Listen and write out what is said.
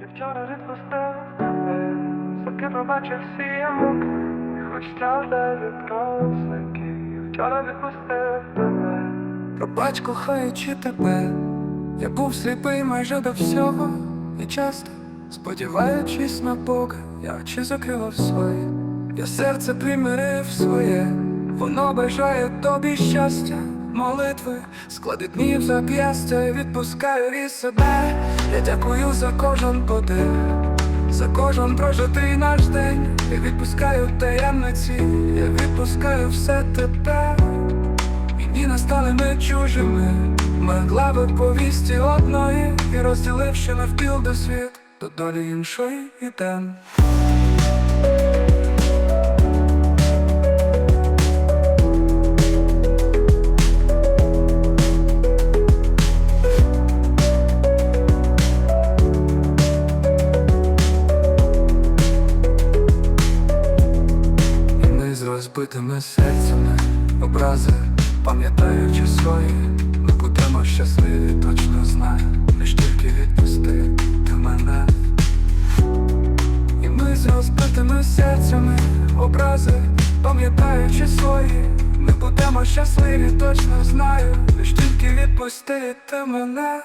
Я вчора відпустив тебе, поки пробачив всі і хоч страждає я вчора відпустив тебе. Пробач, кохаючи тебе, я був сліпий майже до всього, і часто, сподіваючись на Бога, я очі закрила свої, я серце примирив своє, воно бажає тобі щастя, молитви, склади днів зап'ястя. І відпускаю із себе. Я дякую за кожен подих, за кожен прожитий наш день. Я відпускаю таємниці, я відпускаю все тепер. І дні настали ми чужими, ми глави повісті одної, і розділивши навпіл до світ, до долі іншої ідем. Розбитими серцями, образи, пам'ятаючи свої, ми будемо щасливі, точно знаю, лиш тільки відпусти ти мене. І ми з розбитими серцями, образи, пам'ятаючи свої, ми будемо щасливі, точно знаю, лиш тільки відпусти ти мене.